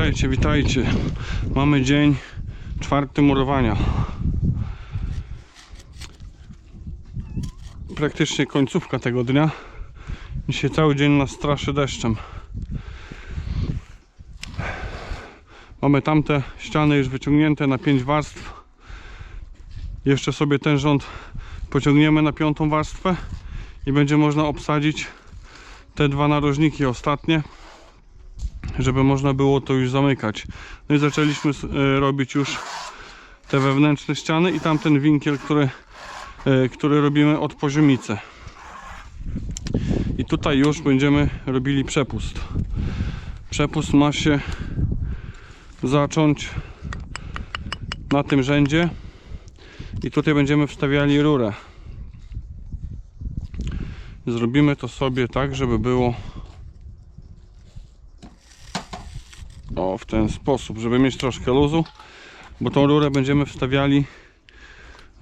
Witajcie, witajcie. Mamy dzień czwarty murowania. Praktycznie końcówka tego dnia. Dzisiaj cały dzień nas straszy deszczem. Mamy tamte ściany już wyciągnięte na 5 warstw. Jeszcze sobie ten rząd pociągniemy na piątą warstwę i będzie można obsadzić te dwa narożniki ostatnie żeby można było to już zamykać. No i zaczęliśmy e, robić już te wewnętrzne ściany i tamten winkiel, który, e, który robimy od poziomicy. I tutaj już będziemy robili przepust. Przepust ma się zacząć na tym rzędzie i tutaj będziemy wstawiali rurę. Zrobimy to sobie tak, żeby było O, w ten sposób, żeby mieć troszkę luzu, bo tą rurę będziemy wstawiali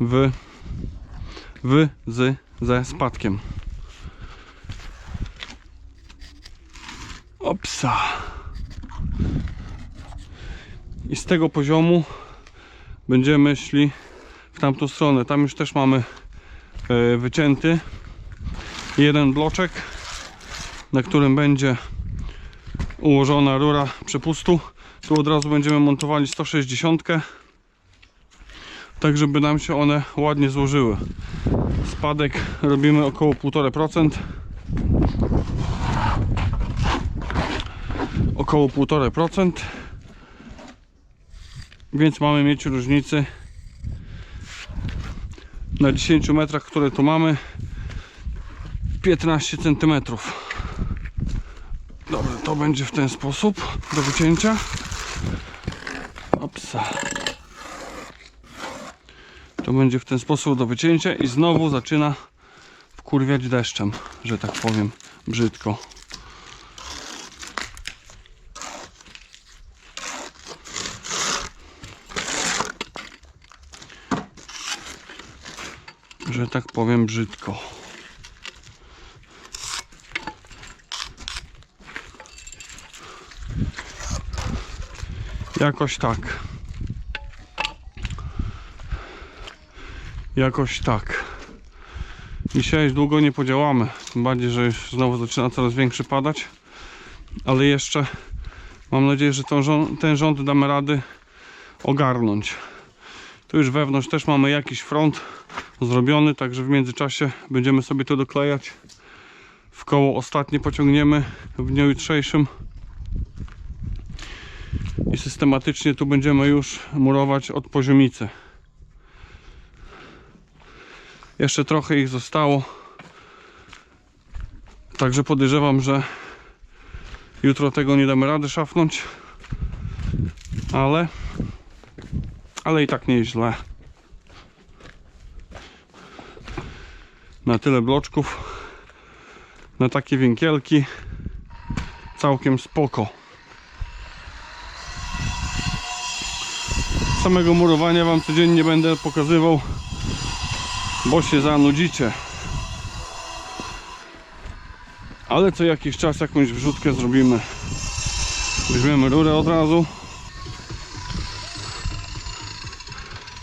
w, w z, ze spadkiem. Opsa. I z tego poziomu będziemy szli w tamtą stronę. Tam już też mamy e, wycięty jeden bloczek, na którym będzie ułożona rura przepustu. Tu od razu będziemy montowali 160 tak żeby nam się one ładnie złożyły. Spadek robimy około 1,5%. Około 1,5%. Więc mamy mieć różnicy na 10 metrach, które tu mamy 15 centymetrów. Dobra, to będzie w ten sposób do wycięcia. Opsa. To będzie w ten sposób do wycięcia i znowu zaczyna wkurwiać deszczem, że tak powiem, brzydko. Że tak powiem brzydko. Jakoś tak. Jakoś tak. Dzisiaj już długo nie podziałamy. Tym bardziej, że już znowu zaczyna coraz większy padać. Ale jeszcze mam nadzieję, że ten rząd, damy rady ogarnąć. Tu już wewnątrz też mamy jakiś front zrobiony, także w międzyczasie będziemy sobie to doklejać. W koło ostatnie pociągniemy w dniu jutrzejszym i systematycznie tu będziemy już murować od poziomicy. Jeszcze trochę ich zostało. Także podejrzewam, że jutro tego nie damy rady szafnąć. Ale ale i tak nieźle. Na tyle bloczków na takie winkielki całkiem spoko. samego murowania wam codziennie będę pokazywał bo się zanudzicie. Ale co jakiś czas jakąś wrzutkę zrobimy. Weźmiemy rurę od razu.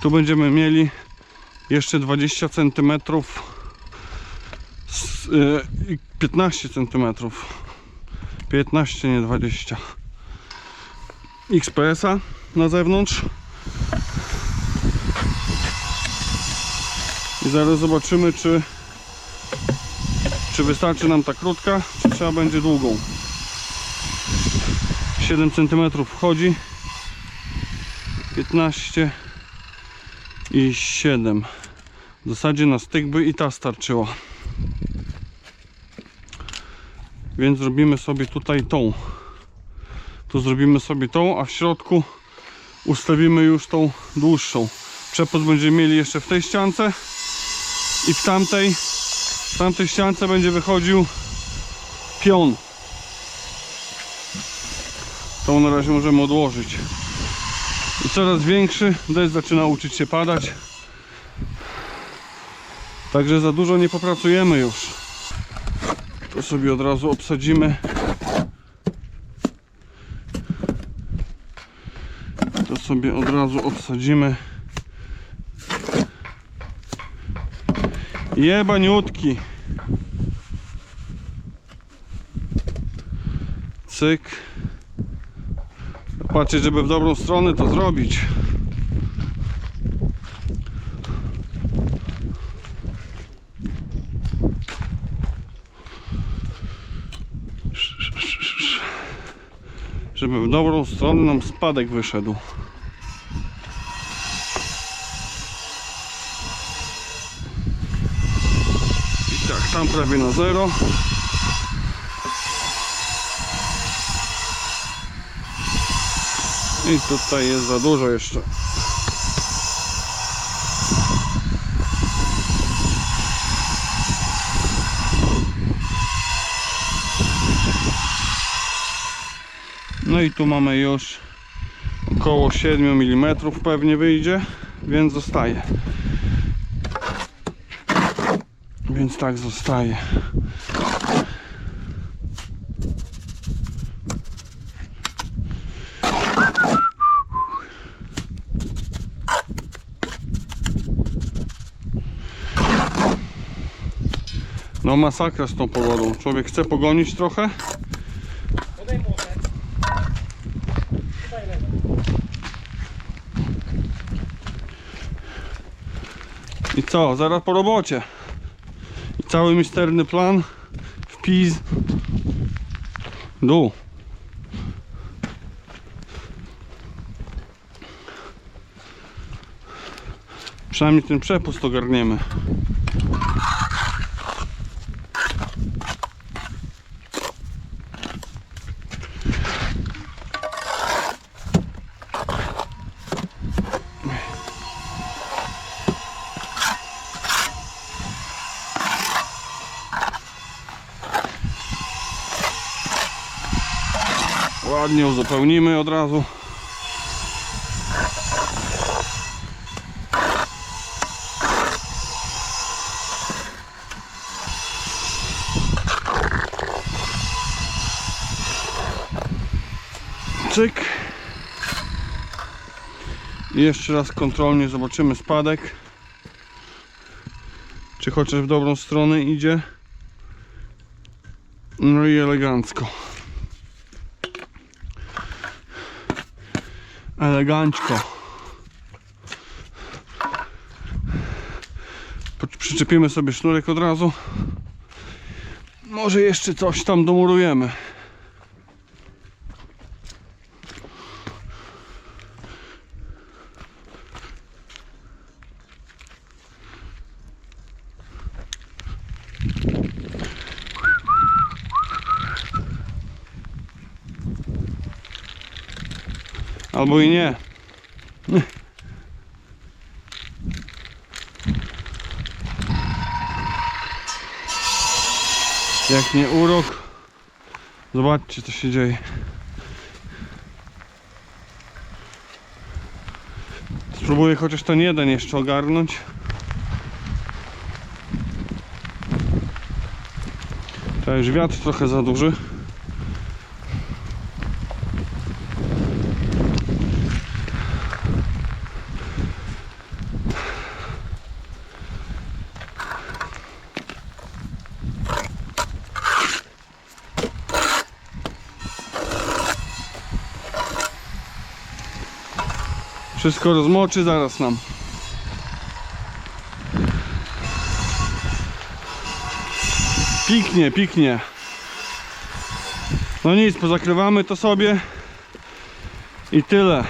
Tu będziemy mieli jeszcze 20 cm z, y, i 15 cm 15 nie 20 XPS-a na zewnątrz I zaraz zobaczymy, czy, czy wystarczy nam ta krótka, czy trzeba będzie długą. 7 cm wchodzi, 15 i 7. W zasadzie na styk by i ta starczyła. Więc zrobimy sobie tutaj tą. Tu zrobimy sobie tą, a w środku ustawimy już tą dłuższą. Przepust będziemy mieli jeszcze w tej ściance i w tamtej w tamtej ściance będzie wychodził pion. To na razie możemy odłożyć. I coraz większy deszcz zaczyna uczyć się padać. Także za dużo nie popracujemy już. To sobie od razu obsadzimy. Sobie od razu obsadzimy. Jebaniutki. Cyk. Patrzeć, żeby w dobrą stronę to zrobić. Żeby w dobrą stronę nam spadek wyszedł. Tam prawie na zero. I tutaj jest za dużo jeszcze. No i tu mamy już około 7 mm pewnie wyjdzie, więc zostaje. Więc tak zostaje. No masakra z tą pogodą. Człowiek chce pogonić trochę. I co? Zaraz po robocie. Cały misterny plan wpis dół. Przynajmniej ten przepust ogarniemy. Ładnie uzupełnimy od razu. Cyk. I jeszcze raz kontrolnie zobaczymy spadek. Czy chociaż w dobrą stronę idzie. No i elegancko. Elegancko. Przyczepimy sobie sznurek od razu. Może jeszcze coś tam domurujemy. Albo i nie. Jak nie urok. Zobaczcie co się dzieje. Spróbuję chociaż ten jeden jeszcze ogarnąć. To już wiatr trochę za duży. Wszystko rozmoczy zaraz nam. Piknie, piknie. No nic, pozakrywamy to sobie i tyle.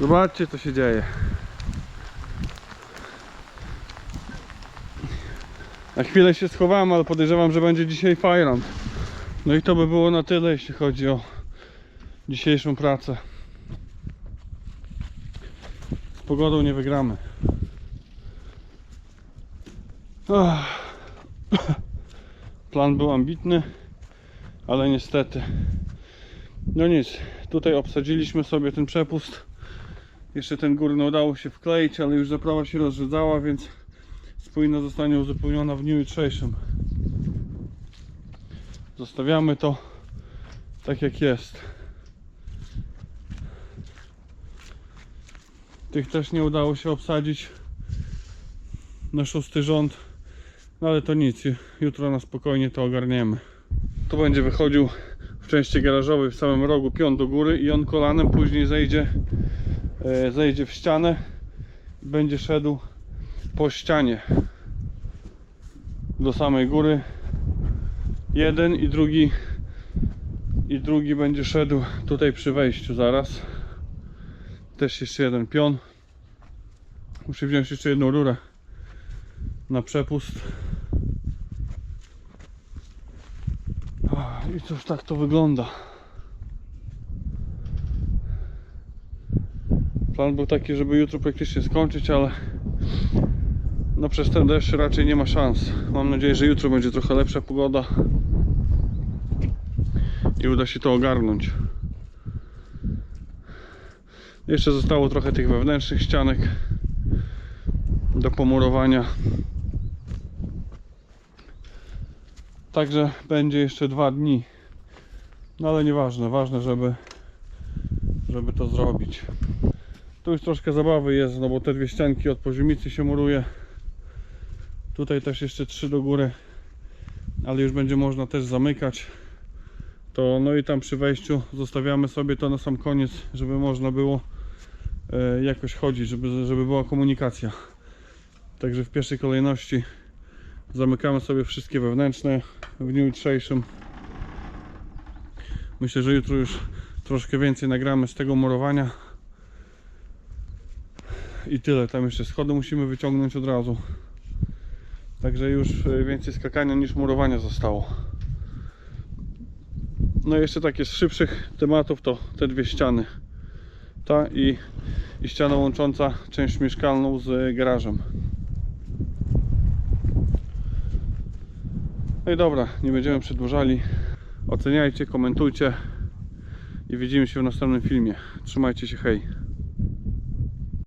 Zobaczcie co się dzieje. Na chwilę się schowałem, ale podejrzewam, że będzie dzisiaj fajrant. No i to by było na tyle, jeśli chodzi o dzisiejszą pracę. Z pogodą nie wygramy. Plan był ambitny, ale niestety. No nic, tutaj obsadziliśmy sobie ten przepust. Jeszcze ten górny udało się wkleić, ale już zaprawa się rozrzedzała, więc spójna zostanie uzupełniona w dniu jutrzejszym. Zostawiamy to. tak jak jest. Tych też nie udało się obsadzić na szósty rząd, no ale to nic, jutro na spokojnie to ogarniemy. Tu będzie wychodził w części garażowej w samym rogu pion do góry i on kolanem później zejdzie, e, zejdzie w ścianę i będzie szedł po ścianie do samej góry. Jeden i drugi i drugi będzie szedł tutaj przy wejściu zaraz. Też jeszcze jeden pion. Muszę wziąć jeszcze jedną rurę na przepust. I cóż tak to wygląda. Plan był taki, żeby jutro praktycznie skończyć, ale no przez ten deszcz raczej nie ma szans. Mam nadzieję, że jutro będzie trochę lepsza pogoda i uda się to ogarnąć. Jeszcze zostało trochę tych wewnętrznych ścianek do pomurowania. Także będzie jeszcze dwa dni. No ale nieważne, ważne, żeby żeby to zrobić. Tu już troszkę zabawy jest, no bo te dwie ścianki od poziomicy się muruje. Tutaj też jeszcze trzy do góry, ale już będzie można też zamykać. To no i tam przy wejściu zostawiamy sobie to na sam koniec, żeby można było jakoś chodzić, żeby, żeby była komunikacja. Także w pierwszej kolejności zamykamy sobie wszystkie wewnętrzne w dniu jutrzejszym. Myślę, że jutro już troszkę więcej nagramy z tego murowania. I tyle, tam jeszcze schody musimy wyciągnąć od razu. Także już e, więcej skakania niż murowania zostało. No i jeszcze takie z szybszych tematów to te dwie ściany. Ta i, i ściana łącząca część mieszkalną z garażem. No i dobra, nie będziemy przedłużali. Oceniajcie, komentujcie i widzimy się w następnym filmie. Trzymajcie się, hej.